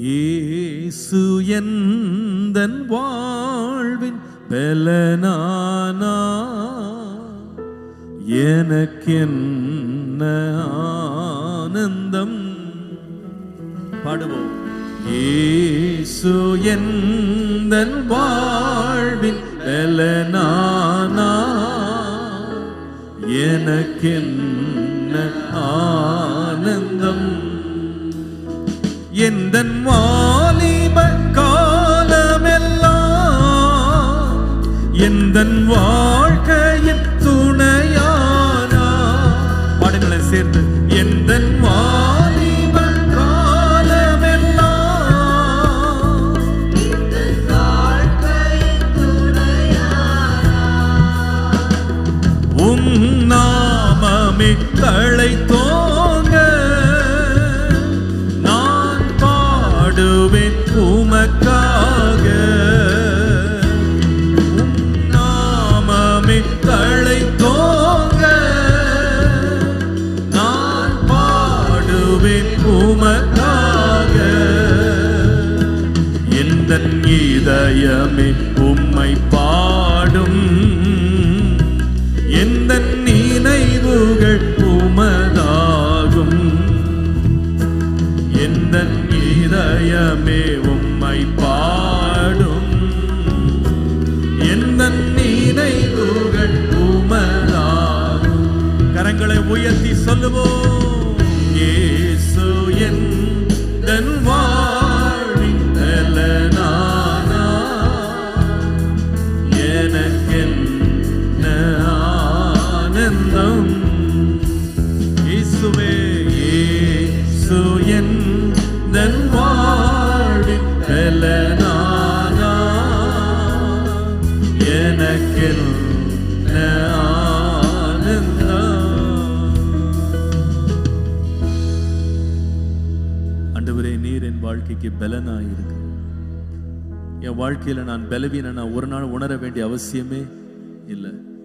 இயேசு எந்தன் வாழ்வின் பலனானா? எனக்கென்ன ஆனந்தம்? பாடுவோம். இயேசு எந்தன் வாழ்வின் பலனானா? எனக்கென்ன ஆ எந்தன் வாழ்க்கையின் துணையானா? பாடுங்களை சேர்ந்து எந்தன் வாலிபன் காலமெல்லாம் உம் நாமமே தழைத்தோம் நாமமே தலை தோங்க நான் பாடுவேன் உமக்காக. எந்த இதயமே உம்மை பாடும். எந்த நினைவுகள் உமதாகும். எந்த இதயமே உம்மை பாடும். உயர்த்தி சொல்லுவோம். ஏசு என் வாழ்வின் பலனானா எனக்கென்ன ஆனந்தம்? இயேசுவே இயேசு என் வாழ்வின் பலனானா எனக்கென்ன அண்டவரே நீர் என் வாழ்க்கைக்கு பலனாய் இருக்கு என் வாழ்க்கையில் நான் பலவீன நான் ஒரு நாள் உணர வேண்டிய அவசியமே இல்லை.